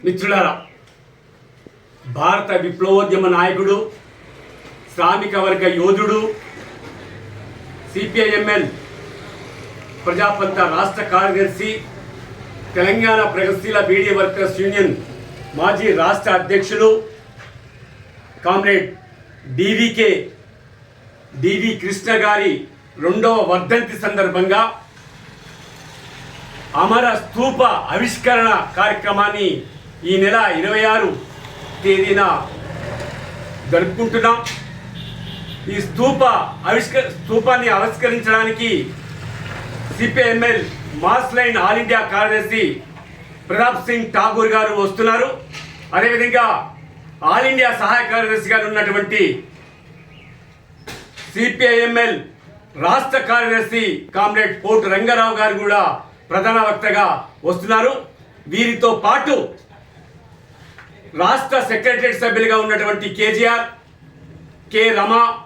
మిత్రులారా భారత విప్లవోద్యమ నాయకుడు శ్రామిక వర్గ యోధుడు సిపిఐఎంఎల్ ప్రజాపంత రాష్ట్ర కార్యదర్శి తెలంగాణ ప్రగతిశీల బీడీ వర్కర్స్ యూనియన్ మాజీ రాష్ట్ర అధ్యక్షులు కామ్రేడ్ డివికే డివి కృష్ణ గారి రెండవ వర్ధంతి సందర్భంగా అమర స్తూప ఆవిష్కరణ కార్యక్రమాన్ని ఈ నెల ఇరవై ఆరు తేదీన జరుపుకుంటున్నాం. ఈ స్తూప ఆవిష్క స్తూపాన్ని ఆవిష్కరించడానికి CPIML mass line all India కార్యదర్శి ప్రతాప్ సింగ్ ఠాగూర్ గారు వస్తున్నారు. అదేవిధంగా ఆల్ ఇండియా సహాయ కార్యదర్శి గారు ఉన్నటువంటి సిపిఐఎంఎల్ రాష్ట్ర కార్యదర్శి కామ్రేడ్ పోటు రంగారావు గారు కూడా ప్రధాన వక్తగా వస్తున్నారు. వీరితో పాటు రాష్ట్ర సెక్రటరియట్ సభ్యులుగా ఉన్నటువంటి కేజీఆర్ కె రమ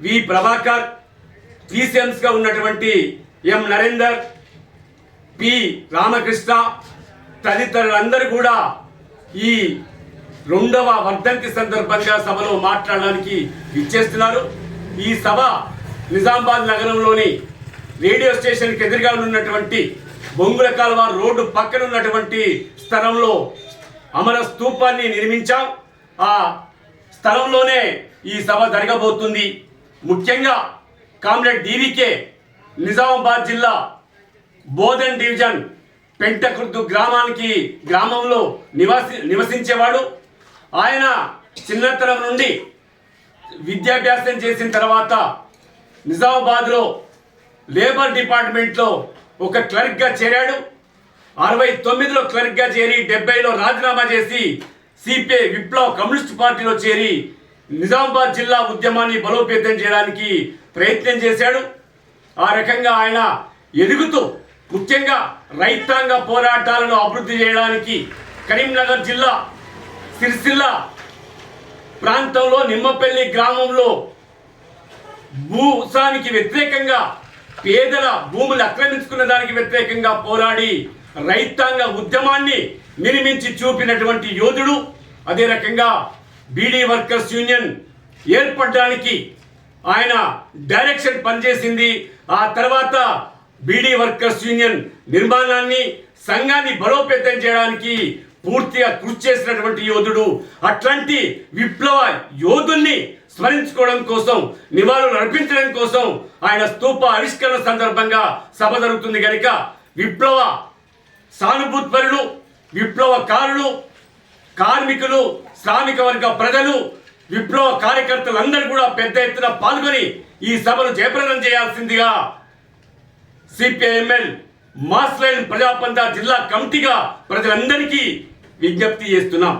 వి ప్రభాకర్గా ఉన్నటువంటి ఎం నరేందర్ పి రామకృష్ణ తదితరులందరూ కూడా ఈ రెండవ వర్ధంతి సందర్భంగా సభలో మాట్లాడడానికి ఇచ్చేస్తున్నారు ఈ సభ నిజామాబాద్ నగరంలోని రేడియో స్టేషన్కి ఎదురుగా ఉన్నటువంటి బొంగుల కాలువ రోడ్డు పక్కన ఉన్నటువంటి స్థలంలో అమర స్తూపాన్ని నిర్మించాం. ఆ స్థలంలోనే ఈ సభ జరగబోతుంది. ముఖ్యంగా కామ్రేడ్ డీవీకే నిజామాబాద్ జిల్లా బోధన్ డివిజన్ పెంటకుర్దు గ్రామానికి గ్రామంలో నివాసి నివసించేవాడు. ఆయన చిన్నతనం నుండి విద్యాభ్యాసం చేసిన తర్వాత నిజామాబాద్లో లేబర్ డిపార్ట్మెంట్లో ఒక క్లర్క్గా చేరాడు. అరవై తొమ్మిదిలో క్లర్క్గా చేరి డెబ్బైలో రాజీనామా చేసి సిపిఐ విప్లవ కమ్యూనిస్ట్ పార్టీలో చేరి నిజామాబాద్ జిల్లా ఉద్యమాన్ని బలోపేతం చేయడానికి ప్రయత్నం చేశాడు. ఆ రకంగా ఆయన ఎదుగుతూ ముఖ్యంగా రైతాంగ పోరాటాలను అభివృద్ధి చేయడానికి కరీంనగర్ జిల్లా సిరిసిల్ల ప్రాంతంలో నిమ్మపల్లి గ్రామంలో భూసానికి వ్యతిరేకంగా పేదల భూములు ఆక్రమించుకున్న దానికి వ్యతిరేకంగా పోరాడి రైతాంగ ఉద్యమాన్ని నిర్మించి చూపినటువంటి యోధుడు. అదే రకంగా బీడీ వర్కర్స్ యూనియన్ ఏర్పడడానికి ఆయన డైరెక్షన్ పనిచేసింది. ఆ తర్వాత బీడీ వర్కర్స్ యూనియన్ నిర్మాణాన్ని సంఘాన్ని బలోపేతం చేయడానికి పూర్తిగా కృషి చేసినటువంటి యోధుడు. అట్లాంటి విప్లవ యోధుల్ని స్మరించుకోవడం కోసం నివాళులు అర్పించడం కోసం ఆయన స్తూప ఆవిష్కరణ సందర్భంగా సభ జరుగుతుంది. కనుక విప్లవ సానుభూత్పరులు విప్లవకారులు కార్మికులు శ్రామిక వర్గ ప్రజలు విప్లవ కార్యకర్తలందరూ కూడా పెద్ద ఎత్తున పాల్గొని ఈ సభను జయప్రదం చేయాల్సిందిగా సిపిఐఎంఎల్ మాస్లైన్ ప్రజాపంత జిల్లా కమిటీగా ప్రజలందరికీ విజ్ఞప్తి చేస్తున్నాం.